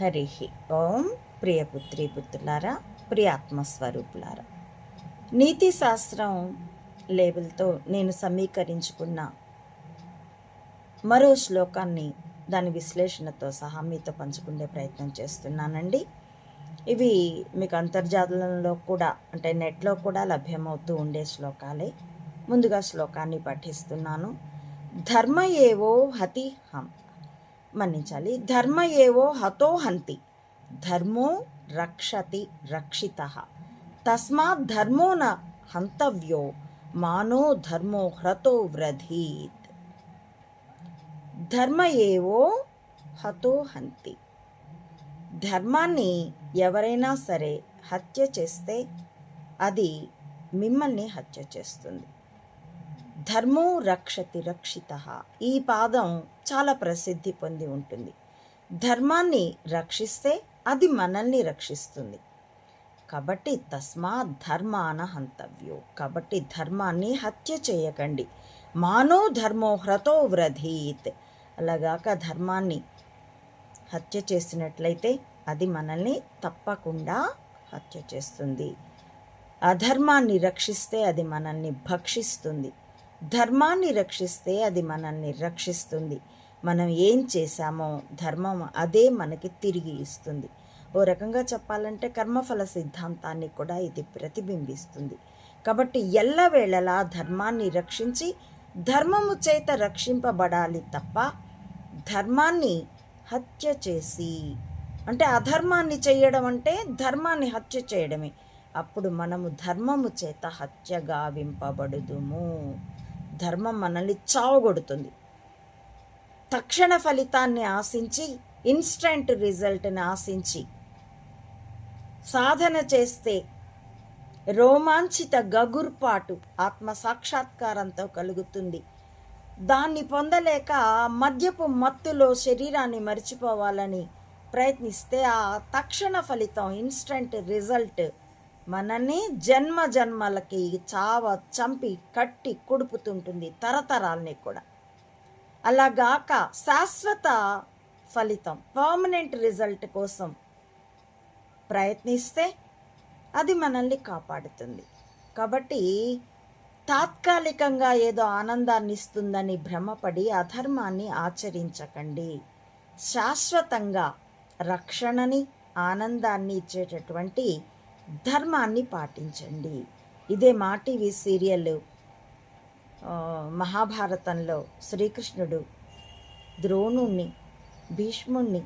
హరి ఓం ప్రియపుత్రి పుత్రులారా ప్రియాత్మస్వరూపులారా నీతి శాస్త్రం లేబుల్తో నేను సమీకరించుకున్న మరో శ్లోకాన్ని దాని విశ్లేషణతో సహా మీతో పంచుకునే ప్రయత్నం చేస్తున్నానండి. ఇవి మీకు అంతర్జాలంలో కూడా అంటే నెట్లో కూడా లభ్యమవుతూ ఉండే శ్లోకాలే. ముందుగా శ్లోకాన్ని పఠిస్తున్నాను. ధర్మ ఏవో హతి హం. మన్నించాలి. ధర్మ ఏవో హతో హంతి. ధర్మో రక్షతి రక్షిత. తస్మాత్ ధర్మో న హంతవ్యో మానో ధర్మో హ్రతో వ్రధీత్. ధర్మ ఏవో హతో హంతి. ధర్మాన్ని ఎవరైనా సరే హత్య చేస్తే అది మిమ్మల్ని హత్య చేస్తుంది. ధర్మో రక్షతి రక్షిత. ఈ పాదం చాలా ప్రసిద్ధి పొంది ఉంటుంది. ధర్మాన్ని రక్షిస్తే అది మనల్ని రక్షిస్తుంది. కాబట్టి తస్మా ధర్మాన హంతవ్యో. కాబట్టి ధర్మాన్ని హత్య చేయకండి. మానో ధర్మో హ్రతో వ్రధీత్. అలాగాక ధర్మాన్ని హత్య చేసినట్లయితే అది మనల్ని తప్పకుండా హత్య చేస్తుంది. అధర్మాన్ని రక్షిస్తే అది మనల్ని భక్షిస్తుంది. ధర్మాన్ని రక్షిస్తే అది మనల్ని రక్షిస్తుంది. మనం ఏం చేశామో ధర్మం అదే మనకి తిరిగి ఇస్తుంది. ఓ రకంగా చెప్పాలంటే కర్మఫల సిద్ధాంతాన్ని కూడా ఇది ప్రతిబింబిస్తుంది. కాబట్టి ఎల్లవేళలా ధర్మాన్ని రక్షించి ధర్మము చేత రక్షింపబడాలి తప్ప ధర్మాన్ని హత్య చేసి అంటే అధర్మాన్ని చేయడం అంటే ధర్మాన్ని హత్య చేయడమే. అప్పుడు మనము ధర్మము చేత హత్యగావింపబడుదుము ధర్మం మనల్ని చావగొడుతుంది. తక్షణ ఫలితాన్ని ఆశించి ఇన్స్టంట్ రిజల్ట్ని ఆశించి సాధన చేస్తే రోమాంచిత గగుర్పాటు ఆత్మ సాక్షాత్కారంతో కలుగుతుంది. దాన్ని పొందలేక మద్యపు మత్తులో శరీరాన్ని మర్చిపోవాలని ప్రయత్నిస్తే ఆ తక్షణ ఫలితం ఇన్స్టంట్ రిజల్ట్ మనని జన్మ జన్మలకి చావ చంపి కట్టి కుడుపుతుంటుంది తరతరాల్ని కూడా. అలాగాక శాశ్వత ఫలితం పర్మనెంట్ రిజల్ట్ కోసం ప్రయత్నిస్తే అది మనల్ని కాపాడుతుంది. కాబట్టి తాత్కాలికంగా ఏదో ఆనందాన్ని ఇస్తుందని భ్రమపడి అధర్మాన్ని ఆచరించకండి. శాశ్వతంగా రక్షణని ఆనందాన్ని ఇచ్చేటటువంటి ధర్మాన్ని పాటించండి. ఇదే మా టీవీ సీరియల్ మహాభారతంలో శ్రీకృష్ణుడు ద్రోణుణ్ణి భీష్ముణ్ణి